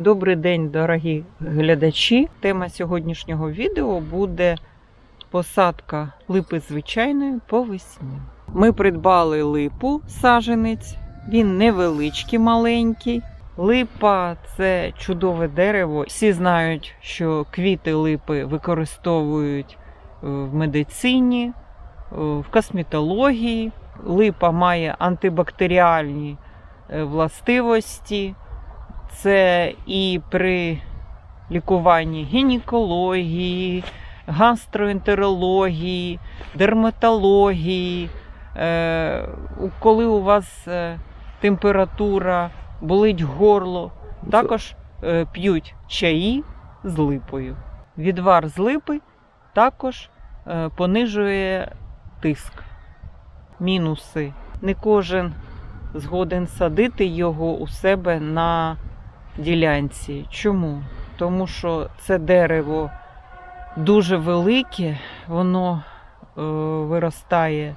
Добрий день, дорогі глядачі. Тема сьогоднішнього відео буде посадка липи звичайної по весні. Ми придбали липу саженець, він невеличкий, маленький. Липа це чудове дерево. Всі знають, що квіти липи використовують е, в медицині, е, в косметології. Липа має антибактеріальні е, властивості. Це і при лікуванні гінекології, гастроентерології, дерматології, е, коли у вас е, температура, болить горло, також е, п'ють чаї з липою. Відвар з липи також понижує тиск. Мінуси. Не кожен згоден садити його у себе на ділянці. Чому? Тому що це дерево дуже велике, воно е, виростає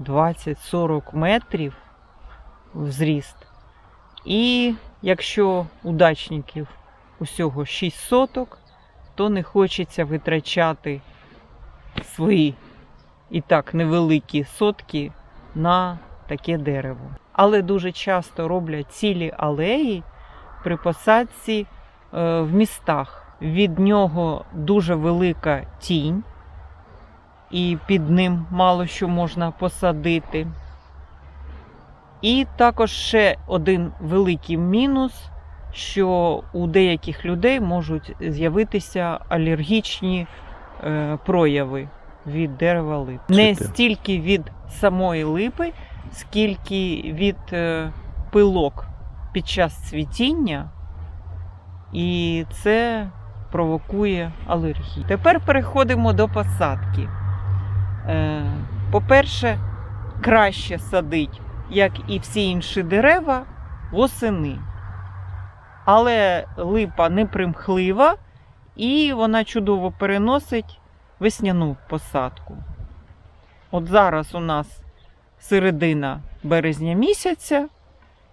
20-40 метрів в зріст. І якщо удачників усього 6 соток, то не хочеться витрачати свої і так невеликі сотки на таке дерево. Але дуже часто роблять цілі алеї при посадці е, в містах. Від нього дуже велика тінь, і під ним мало що можна посадити. І також ще один великий мінус, що у деяких людей можуть з'явитися алергічні е, прояви від дерева лип. Не стільки від самої липи, скільки від е, пилок під час цвітіння, і це провокує алергію. Тепер переходимо до посадки. Е, По-перше, краще садить, як і всі інші дерева, восени. Але липа не примхлива і вона чудово переносить весняну посадку. От зараз у нас середина березня місяця,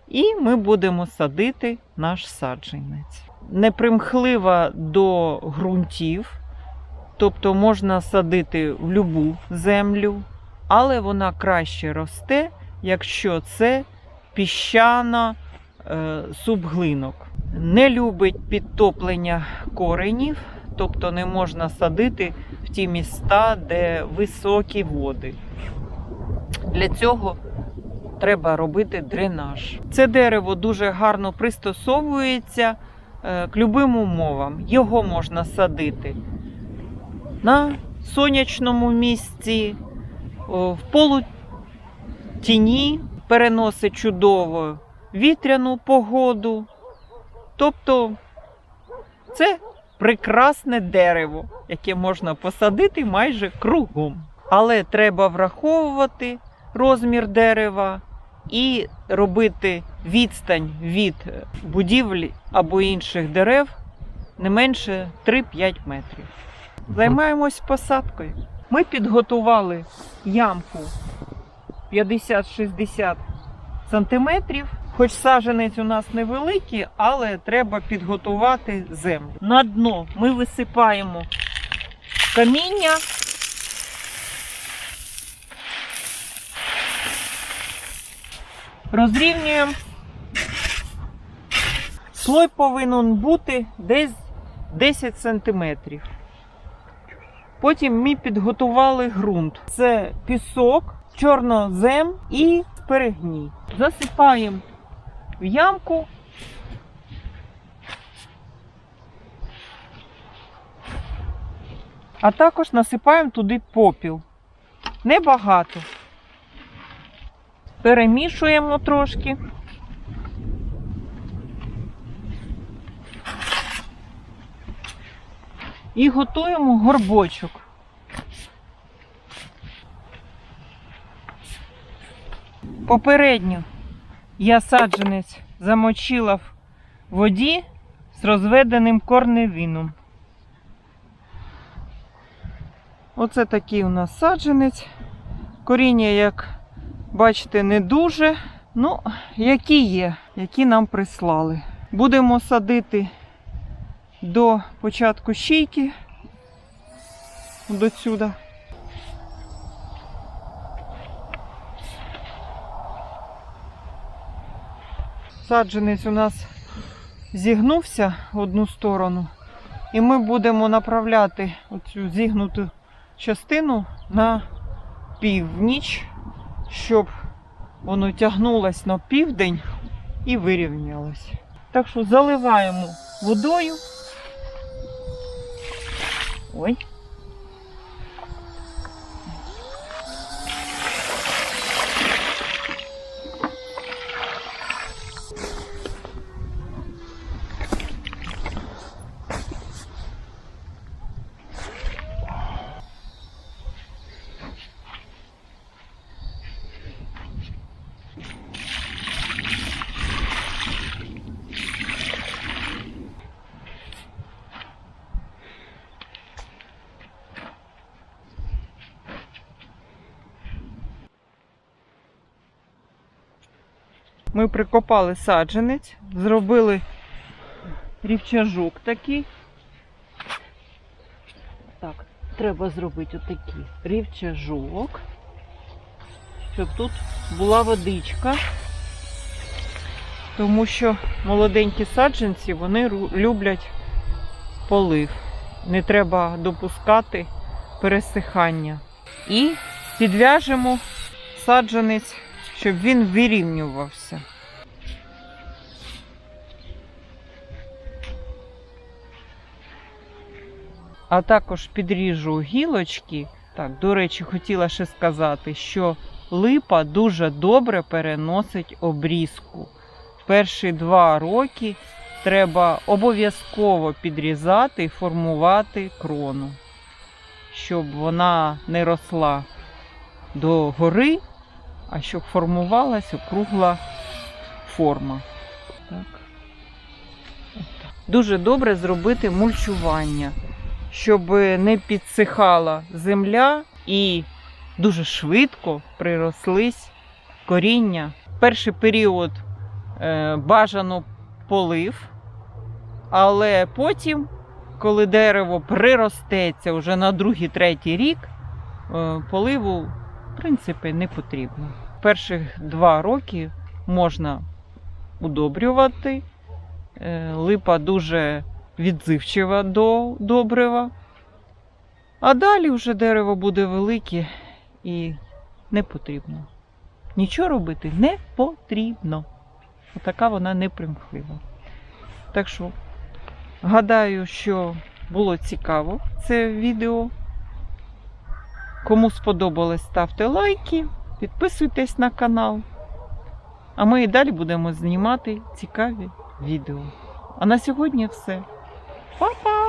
і ми будемо садити наш саджанець. Непримхлива до ґрунтів, тобто можна садити в любу землю, але вона краще росте, якщо це піщана е, субглинок. Не любить підтоплення коренів, тобто не можна садити в ті міста, де високі води. Для цього треба робити дренаж. Це дерево дуже гарно пристосовується е, к любим умовам. Його можна садити на сонячному місці, о, в полутіні, переносить чудово вітряну погоду. Тобто це прекрасне дерево, яке можна посадити майже кругом. Але треба враховувати розмір дерева і робити відстань від будівлі або інших дерев не менше 3-5 метрів. Займаємось посадкою. Ми підготували ямку 50-60 сантиметрів. Хоч саженець у нас невеликий, але треба підготувати землю. На дно ми висипаємо каміння. Розрівнюємо. Слой повинен бути десь 10 сантиметрів. Потім ми підготували ґрунт. Це пісок, чорнозем і перегній. Засипаємо в ямку. А також насипаємо туди попіл. Небагато. Перемішуємо трошки. І готуємо горбочок. Попередньо я саджанець замочила в воді з розведеним корневіном. Оце такий у нас саджанець. Коріння, як бачите, не дуже. Ну, які є, які нам прислали. Будемо садити до початку щійки. До сюди. Саджанець у нас зігнувся в одну сторону, і ми будемо направляти оцю зігнуту частину на північ, щоб воно тягнулось на південь і вирівнялось. Так що заливаємо водою. Ой. Ми прикопали саджанець, зробили рівчажок такий. Так, треба зробити отакий рівчажок, щоб тут була водичка. Тому що молоденькі саджанці вони люблять полив. Не треба допускати пересихання. І підв'яжемо саджанець, щоб він вирівнювався. А також підріжу гілочки. Так, до речі, хотіла ще сказати, що липа дуже добре переносить обрізку. Перші два роки треба обов'язково підрізати і формувати крону, щоб вона не росла до гори, а щоб формувалася округла форма. Так. Дуже добре зробити мульчування, щоб не підсихала земля і дуже швидко прирослись коріння. Перший період е, бажано полив, але потім, коли дерево приростеться вже на другий-третій рік, е, поливу принципі не потрібно. Перших два роки можна удобрювати. Е, Липа дуже відзивчива до добрива. А далі вже дерево буде велике і не потрібно. Нічого робити не потрібно. Отака вона непримхлива. Так що, гадаю, що було цікаво це відео. Кому сподобалось, ставте лайки, підписуйтесь на канал. А ми і далі будемо знімати цікаві відео. А на сьогодні все. Па-па!